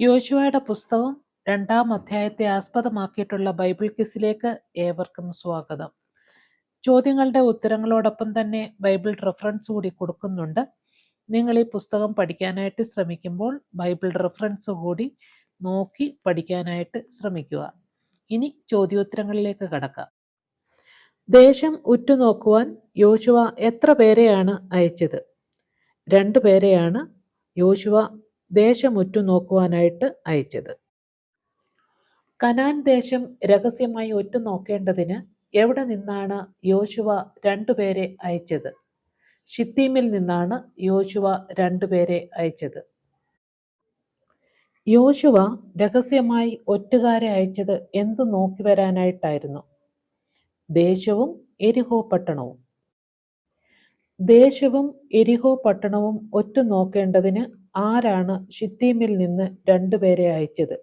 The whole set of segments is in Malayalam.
യോശുവയുടെ പുസ്തകം രണ്ടാം അധ്യായത്തെ ആസ്പദമാക്കിയിട്ടുള്ള ബൈബിൾ ക്വിസിലേക്ക് ഏവർക്കും സ്വാഗതം. ചോദ്യങ്ങളുടെ ഉത്തരങ്ങളോടൊപ്പം തന്നെ ബൈബിൾ റെഫറൻസ് കൂടി കൊടുക്കുന്നുണ്ട്. നിങ്ങൾ ഈ പുസ്തകം പഠിക്കാനായിട്ട് ശ്രമിക്കുമ്പോൾ ബൈബിൾ റെഫറൻസ് കൂടി നോക്കി പഠിക്കാനായിട്ട് ശ്രമിക്കുക. ഇനി ചോദ്യോത്തരങ്ങളിലേക്ക് കടക്കാം. ദേശം ഉറ്റുനോക്കുവാൻ യോശുവ എത്ര പേരെയാണ് അയച്ചത്? രണ്ടു പേരെയാണ് യോശുവ ദേശം ഉറ്റുനോക്കുവാനായിട്ട് അയച്ചത്. കനാൻ ദേശം രഹസ്യമായി ഒറ്റുനോക്കേണ്ടതിന് എവിടെ നിന്നാണ് യോശുവ രണ്ടുപേരെ അയച്ചത്? ഷിത്തീമിൽ നിന്നാണ് യോശുവ രണ്ടുപേരെ അയച്ചത്. യോശുവ രഹസ്യമായി ഒറ്റുകാരെ അയച്ചത് എന്തു നോക്കി വരാനായിട്ടായിരുന്നു? ദേശവും എരിഹോ പട്ടണവും. ദേശവും എരിഹോ പട്ടണവും ഒറ്റ നോക്കേണ്ടതിന് ആരാണ് ഷിത്തീമിൽ നിന്ന് രണ്ടുപേരെ അയച്ചത്?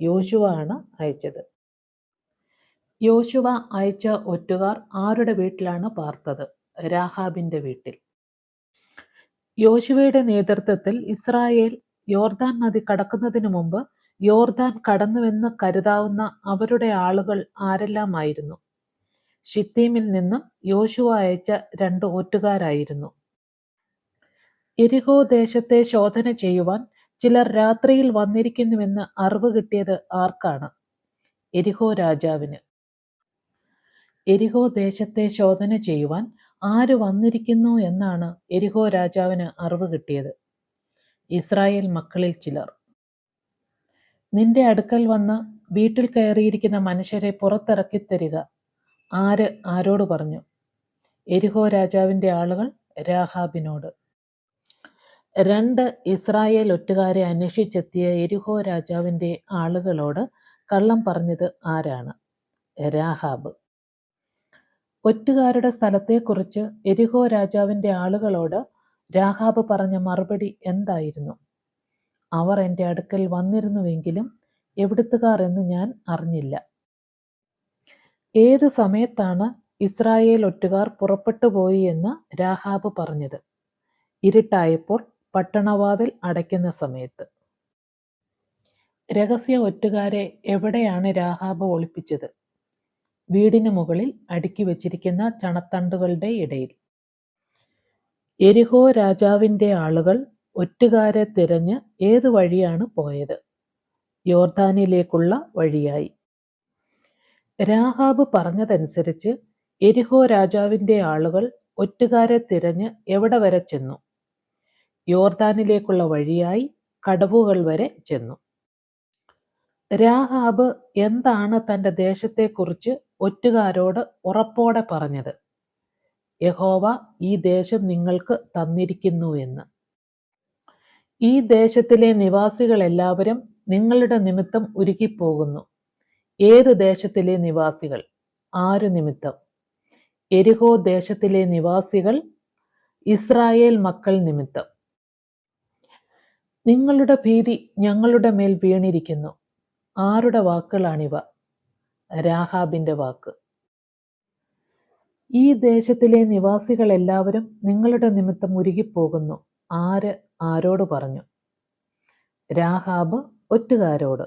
യോശുവ ആണ് അയച്ചത്. യോശുവ അയച്ച ഒറ്റുകാർ ആരുടെ വീട്ടിലാണ് പാർത്തത്? രാഹാബിന്റെ വീട്ടിൽ. യോശുവയുടെ നേതൃത്വത്തിൽ ഇസ്രായേൽ യോർദാൻ നദി കടക്കുന്നതിനു മുമ്പ് യോർദാൻ കടന്നുവെന്ന് കരുതാവുന്ന അവരുടെ ആളുകൾ ആരെല്ലാമായിരുന്നു? ഷിത്തീമിൽ നിന്നും യോശുവ അയച്ച രണ്ട് ഓറ്റുകാരായിരുന്നു എരിഹോ ദേശത്തെ ശോധന ചെയ്യുവാൻ ചിലർ രാത്രിയിൽ വന്നിരിക്കുന്നുവെന്ന് അറിവ് കിട്ടിയത് ആർക്കാണ്? എരിഹോ രാജാവിന്. എരിഹോ ദേശത്തെ ശോധന ചെയ്യുവാൻ ആര് വന്നിരിക്കുന്നു എന്നാണ് എരിഹോ രാജാവിന് അറിവ് കിട്ടിയത്. ഇസ്രായേൽ മക്കളിൽ ചിലർ. നിന്റെ അടുക്കൽ വന്ന് വീട്ടിൽ കയറിയിരിക്കുന്ന മനുഷ്യരെ പുറത്തിറക്കി തരിക. ആര് ആരോട് പറഞ്ഞു? എരിഹോ രാജാവിന്റെ ആളുകൾ രാഹാബിനോട്. രണ്ട് ഇസ്രായേൽ ഒറ്റുകാരെ അന്വേഷിച്ചെത്തിയ എരിഹോ രാജാവിന്റെ ആളുകളോട് കള്ളം പറഞ്ഞത് ആരാണ്? രാഹാബ്. ഒറ്റുകാരുടെ സ്ഥലത്തെക്കുറിച്ച് എരിഹോ രാജാവിന്റെ ആളുകളോട് രാഹാബ് പറഞ്ഞ മറുപടി എന്തായിരുന്നു? അവർ എന്റെ അടുക്കൽ വന്നിരുന്നുവെങ്കിലും എവിടുത്തുകാർ എന്ന് ഞാൻ അറിഞ്ഞില്ല. ഏത് സമയത്താണ് ഇസ്രായേൽ ഒറ്റുകാർ പുറപ്പെട്ടു പോയി എന്ന് രാഹാബ് പറഞ്ഞത്? ഇരുട്ടായപ്പോൾ പട്ടണവാതിൽ അടയ്ക്കുന്ന സമയത്ത്. രഹസ്യ ഒറ്റുകാരെ എവിടെയാണ് രാഹാബ് ഒളിപ്പിച്ചത്? വീടിന് മുകളിൽ അടുക്കി വച്ചിരിക്കുന്ന ചണത്തണ്ടുകളുടെ ഇടയിൽ. എരിഹോ രാജാവിന്റെ ആളുകൾ ഒറ്റുകാരെ തിരഞ്ഞ് ഏത് വഴിയാണ് പോയത്? യോർദാനിലേക്കുള്ള വഴിയായി. രാഹാബ് പറഞ്ഞതനുസരിച്ച് എരിഹോ രാജാവിന്റെ ആളുകൾ ഒറ്റുകാരെ തിരഞ്ഞ് എവിടെ വരെ ചെന്നു? യോർദാനിലേക്കുള്ള വഴിയായി കടവുകൾ വരെ ചെന്നു. രാഹാബ് എന്താണ് തന്റെ ദേശത്തെക്കുറിച്ച് ഒറ്റുകാരോട് ഉറപ്പോടെ പറഞ്ഞത്? യഹോവ ഈ ദേശം നിങ്ങൾക്ക് തന്നിരിക്കുന്നു എന്ന്. ഈ ദേശത്തിലെ നിവാസികളെല്ലാവരും നിങ്ങളുടെ നിമിത്തം ഉരുകിപ്പോകുന്നു. ഏത് ദേശത്തിലെ നിവാസികൾ? ആരു നിമിത്തം? എരിഹോ ദേശത്തിലെ നിവാസികൾ? ഇസ്രായേൽ മക്കൾ നിമിത്തം. നിങ്ങളുടെ ഭീതി ഞങ്ങളുടെ മേൽ വീണിരിക്കുന്നു. ആരുടെ വാക്കുകളാണിവ? രാഹാബിന്റെ വാക്ക്. ഈ ദേശത്തിലെ നിവാസികൾ എല്ലാവരും നിങ്ങളുടെ നിമിത്തം ഉരുകിപ്പോകുന്നു. ആര് ആരോട് പറഞ്ഞു? രാഹാബ് ഒറ്റുകാരോട്.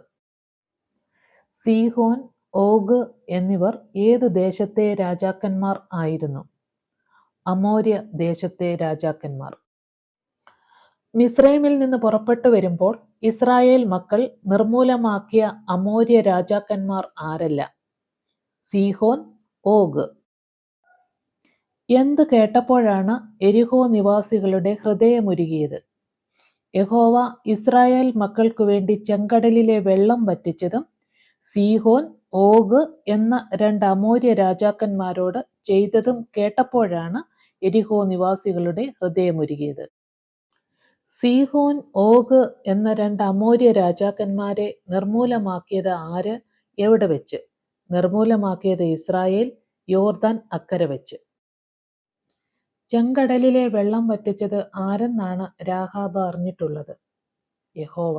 സീഹോൻ ഓഗ് എന്നിവർ ഏത് ദേശത്തെ രാജാക്കന്മാർ ആയിരുന്നു? അമോര്യ ദേശത്തെ രാജാക്കന്മാർ. മിസ്രൈമിൽ നിന്ന് പുറപ്പെട്ടു വരുമ്പോൾ ഇസ്രായേൽ മക്കൾ നിർമൂലമാക്കിയ അമോര്യ രാജാക്കന്മാർ ആരല്ല? Sihon Og. എന്ത് കേട്ടപ്പോഴാണ് എരിഹോ നിവാസികളുടെ ഹൃദയമുരുകിയത്? യഹോവ ഇസ്രായേൽ മക്കൾക്കു വേണ്ടി ചെങ്കടലിലെ വെള്ളം വറ്റിച്ചതും സീഹോൻ ഓഗ് എന്ന രണ്ട് അമോര്യ രാജാക്കന്മാരോട് ചെയ്തതും കേട്ടപ്പോഴാണ് എരിഹോ നിവാസികളുടെ ഹൃദയമുരുകിയത്. സീഹോൻ ഓഗ് എന്ന രണ്ട് അമോര്യ രാജാക്കന്മാരെ നിർമൂലമാക്കിയത് ആര്? എവിടെ വെച്ച്? നിർമൂലമാക്കിയത് ഇസ്രായേൽ യോർദാൻ അക്കരെ വെച്ച്. ചെങ്കടലിലെ വെള്ളം വറ്റിച്ചത് ആരെന്നാണ് രാഹാബ് അറിഞ്ഞിട്ടുള്ളത്? യഹോവ.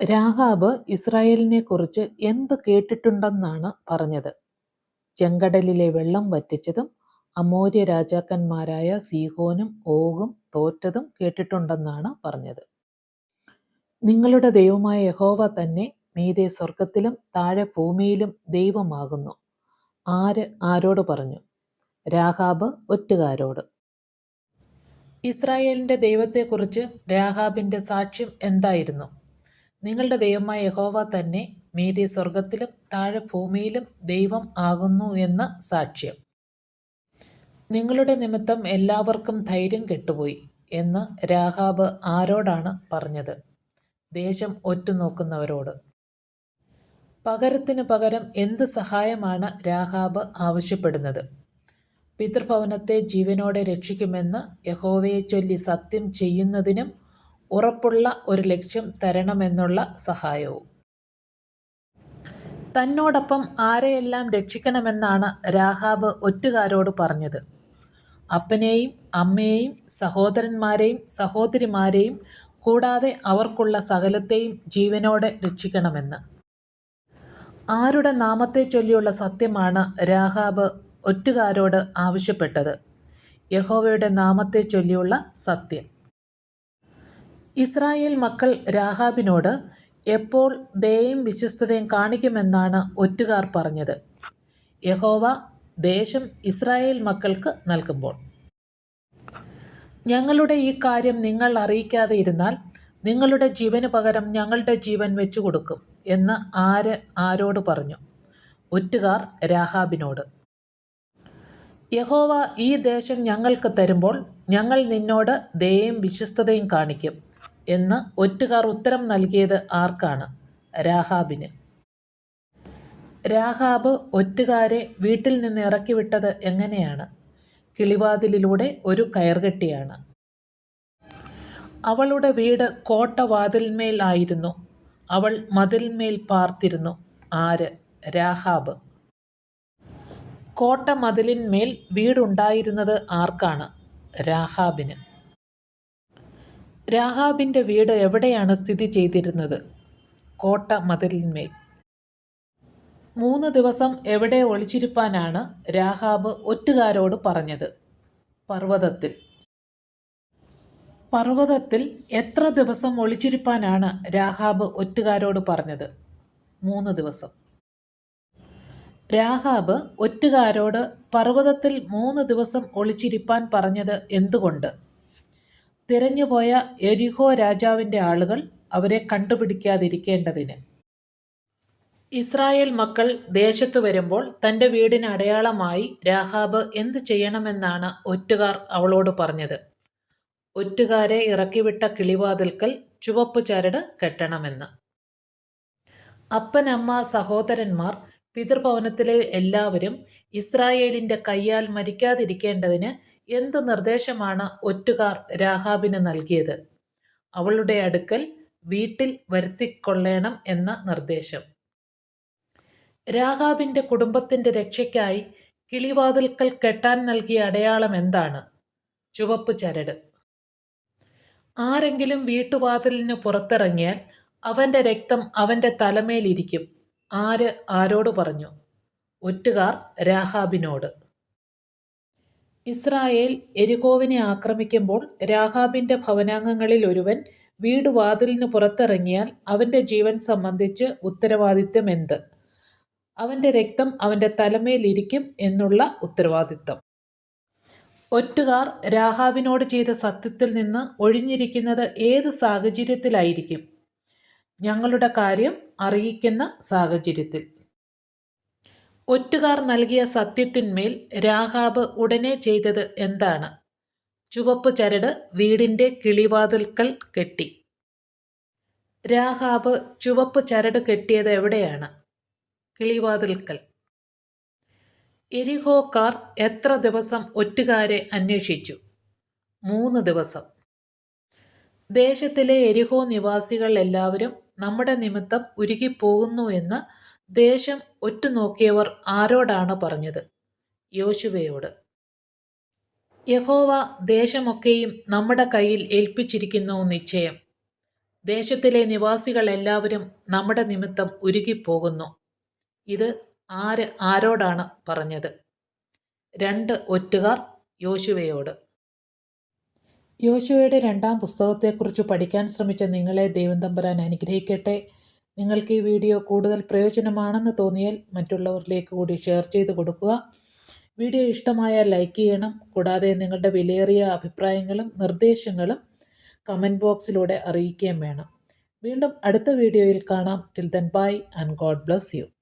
രാഹാബ് ഇസ്രായേലിനെ കുറിച്ച് എന്ത് കേട്ടിട്ടുണ്ടെന്നാണ് പറഞ്ഞത്? ചെങ്കടലിലെ വെള്ളം വറ്റിച്ചതും അമോര്യ രാജാക്കന്മാരായ സീഹോനും ഓഗും തോറ്റതും കേട്ടിട്ടുണ്ടെന്നാണ് പറഞ്ഞത്. നിങ്ങളുടെ ദൈവമായ യഹോവ തന്നെ മീതെ സ്വർഗത്തിലും താഴെ ഭൂമിയിലും ദൈവമാകുന്നു. ആര് ആരോട് പറഞ്ഞു? രാഹാബ് ഒറ്റുകാരോട്. ഇസ്രായേലിന്റെ ദൈവത്തെക്കുറിച്ച് രാഹാബിന്റെ സാക്ഷ്യം എന്തായിരുന്നു? നിങ്ങളുടെ ദൈവമായ യഹോവ തന്നെ മീതെ സ്വർഗത്തിലും താഴെ ഭൂമിയിലും ദൈവം ആകുന്നു എന്ന സാക്ഷ്യം. നിങ്ങളുടെ നിമിത്തം എല്ലാവർക്കും ധൈര്യം കെട്ടുപോയി എന്ന് രാഹാബ് ആരോടാണ് പറഞ്ഞത്? ദേശം ഒറ്റുനോക്കുന്നവരോട് പകരത്തിന് പകരം എന്ത് സഹായമാണ് രാഹാബ് ആവശ്യപ്പെടുന്നത്? പിതൃഭവനത്തെ ജീവനോടെ രക്ഷിക്കുമെന്ന് യഹോവയെ ചൊല്ലി സത്യം ചെയ്യുന്നതിനും ഉറപ്പുള്ള ഒരു ലക്ഷ്യം തരണമെന്നുള്ള സഹായവും. തന്നോടൊപ്പം ആരെയെല്ലാം രക്ഷിക്കണമെന്നാണ് രാഹാബ് ഒറ്റുകാരോട് പറഞ്ഞത്. അപ്പനെയും അമ്മയെയും സഹോദരന്മാരെയും സഹോദരിമാരെയും കൂടാതെ അവർക്കുള്ള സകലത്തെയും ജീവനോടെ രക്ഷിക്കണമെന്ന്. ആരുടെ നാമത്തെ ചൊല്ലിയുള്ള സത്യമാണ് രാഹാബ് ഒറ്റുകാരോട് ആവശ്യപ്പെട്ടത്. യഹോവയുടെ നാമത്തെ ചൊല്ലിയുള്ള സത്യം. ഇസ്രായേൽ മക്കൾ രാഹാബിനോട് എപ്പോൾ ദയയും വിശ്വസ്തതയും കാണിക്കുമെന്നാണ് ഒറ്റുകാർ പറഞ്ഞത്. യഹോവ ദേശം ഇസ്രായേൽ മക്കൾക്ക് നൽകുമ്പോൾ. ഞങ്ങളുടെ ഈ കാര്യം നിങ്ങൾ അറിയിക്കാതെ ഇരുന്നാൽ നിങ്ങളുടെ ജീവന് പകരം ഞങ്ങളുടെ ജീവൻ വെച്ചു കൊടുക്കും എന്ന് ആര് ആരോട് പറഞ്ഞു? ഒറ്റുകാർ രാഹാബിനോട്. യഹോവ ഈ ദേശം ഞങ്ങൾക്ക് തരുമ്പോൾ ഞങ്ങൾ നിന്നോട് ദയയും വിശ്വസ്തതയും കാണിക്കും എന്ന് ഒറ്റുകാർ ഉത്തരം നൽകിയത് ആർക്കാണ്? രാഹാബിന്. രാഹാബ് ഒറ്റുകാരെ വീട്ടിൽ നിന്ന് ഇറക്കിവിട്ടത് എങ്ങനെയാണ്? കിളിവാതിലിലൂടെ ഒരു കയർകെട്ടിയാണ് അവളുടെ വീട് കോട്ടവാതിൽമേൽ ആയിരുന്നു അവൾ മതിൽമേൽ പാർത്തിരുന്നു. ആര്? രാഹാബ്. കോട്ട മതിലിന്മേൽ വീടുണ്ടായിരുന്നത് ആർക്കാണ്? രാഹാബിന്. രാഹാബിന്റെ വീട് എവിടെയാണ് സ്ഥിതി ചെയ്തിരുന്നത്? കോട്ട മതിലിന്മേൽ മൂന്ന് ദിവസം എവിടെ ഒളിച്ചിരിപ്പാനാണ് രാഹാബ് ഒറ്റുകാരോട് പറഞ്ഞത്. പർവതത്തിൽ. പർവതത്തിൽ എത്ര ദിവസം ഒളിച്ചിരിപ്പാനാണ് രാഹാബ് ഒറ്റുകാരോട് പറഞ്ഞത്? മൂന്ന് ദിവസം. രാഹാബ് ഒറ്റുകാരോട് പർവതത്തിൽ മൂന്ന് ദിവസം ഒളിച്ചിരിപ്പാൻ പറഞ്ഞത് എന്തുകൊണ്ട്? തിരഞ്ഞുപോയ എരിഹോ രാജാവിന്റെ ആളുകൾ അവരെ കണ്ടുപിടിക്കാതിരിക്കേണ്ടതിന്. ഇസ്രായേൽ മക്കൾ ദേശത്തു വരുമ്പോൾ തന്റെ വീടിന് അടയാളമായി രാഹാബ് എന്ത് ചെയ്യണമെന്നാണ് ഒറ്റുകാർ അവളോട് പറഞ്ഞത്. ഒറ്റുകാരെ ഇറക്കിവിട്ട കിളിവാതിൽക്കൽ ചുവപ്പ് ചരട് കെട്ടണമെന്ന്. അപ്പനമ്മ സഹോദരന്മാർ പിതൃഭവനത്തിലെ എല്ലാവരും ഇസ്രായേലിന്റെ കയ്യാൽ മരിക്കാതിരിക്കേണ്ടതിന് എന്ത് നിർദ്ദേശമാണ് ഒറ്റുകാർ രാഹാബിന് നൽകിയത്? അവളുടെ അടുക്കൽ വീട്ടിൽ വരുത്തിക്കൊള്ളേണം എന്ന നിർദ്ദേശം. രാഹാബിന്റെ കുടുംബത്തിന്റെ രക്ഷയ്ക്കായി കിളിവാതിൽക്കൽ കെട്ടാൻ നൽകിയ അടയാളം എന്താണ്? ചുവപ്പ് ചരട്. ആരെങ്കിലും വീട്ടുവാതിലിന് പുറത്തിറങ്ങിയാൽ അവന്റെ രക്തം അവന്റെ തലമേലിരിക്കും. ആര് ആരോട് പറഞ്ഞു? ഒറ്റുകാർ രാഹാബിനോട് ഇസ്രായേൽ എരിഹോവിനെ ആക്രമിക്കുമ്പോൾ രാഹാബിന്റെ ഭവനാംഗങ്ങളിൽ ഒരുവൻ വീട് വാതിലിന് പുറത്തിറങ്ങിയാൽ അവന്റെ ജീവൻ സംബന്ധിച്ച് ഉത്തരവാദിത്വം എന്ത്? അവന്റെ രക്തം അവന്റെ തലമേലിരിക്കും എന്നുള്ള ഉത്തരവാദിത്തം. ഒറ്റുകാർ രാഹാബിനോട് ചെയ്ത സത്യത്തിൽ നിന്ന് ഒഴിഞ്ഞിരിക്കുന്നത് ഏത് സാഹചര്യത്തിലായിരിക്കും? ഞങ്ങളുടെ കാര്യം അറിയിക്കുന്ന സാഹചര്യത്തിൽ. ഒറ്റുകാർ നൽകിയ സത്യത്തിന്മേൽ രാഹാബ് ഉടനെ ചെയ്തത് എന്താണ്? ചുവപ്പ് ചരട് വീടിന്റെ കിളിവാതിൽക്കൽ കെട്ടി. രാഹാബ് ചുവപ്പ് ചരട് കെട്ടിയത് എവിടെയാണ്? കിളിവാതിൽക്കൽ. എരിഹോക്കാർ എത്ര ദിവസം ഒറ്റുകാരെ അന്വേഷിച്ചു? മൂന്ന് ദിവസം. ദേശത്തിലെ എരിഹോ നിവാസികൾ എല്ലാവരും നമ്മുടെ നിമിത്തം ഉരുകിപ്പോകുന്നു എന്ന് ദേശം ഒറ്റുനോക്കിയവർ ആരോടാണ് പറഞ്ഞത്? യോശുവയോട്. യഹോവ ദേശമൊക്കെയും നമ്മുടെ കയ്യിൽ ഏൽപ്പിച്ചിരിക്കുന്നു നിശ്ചയം. ദേശത്തിലെ നിവാസികൾ എല്ലാവരും നമ്മുടെ നിമിത്തം ഉരുകിപ്പോകുന്നു. ഇത് ആര് ആരോടാണ് പറഞ്ഞത്? രണ്ട് ഒറ്റുകാർ യോശുവയോട്. യോശുവയുടെ രണ്ടാം പുസ്തകത്തെക്കുറിച്ച് പഠിക്കാൻ ശ്രമിച്ച നിങ്ങളെ ദൈവം തമ്പുരാൻ അനുഗ്രഹിക്കട്ടെ. നിങ്ങൾക്ക് ഈ വീഡിയോ കൂടുതൽ പ്രയോജനമാണെന്ന് തോന്നിയാൽ മറ്റുള്ളവരിലേക്ക് കൂടി ഷെയർ ചെയ്ത് കൊടുക്കുക. വീഡിയോ ഇഷ്ടമായാൽ ലൈക്ക് ചെയ്യണം. കൂടാതെ നിങ്ങളുടെ വിലയേറിയ അഭിപ്രായങ്ങളും നിർദ്ദേശങ്ങളും കമന്റ് ബോക്സിലൂടെ അറിയിക്കുകയും വേണം. വീണ്ടും അടുത്ത വീഡിയോയിൽ കാണാം. Till then bye and God bless you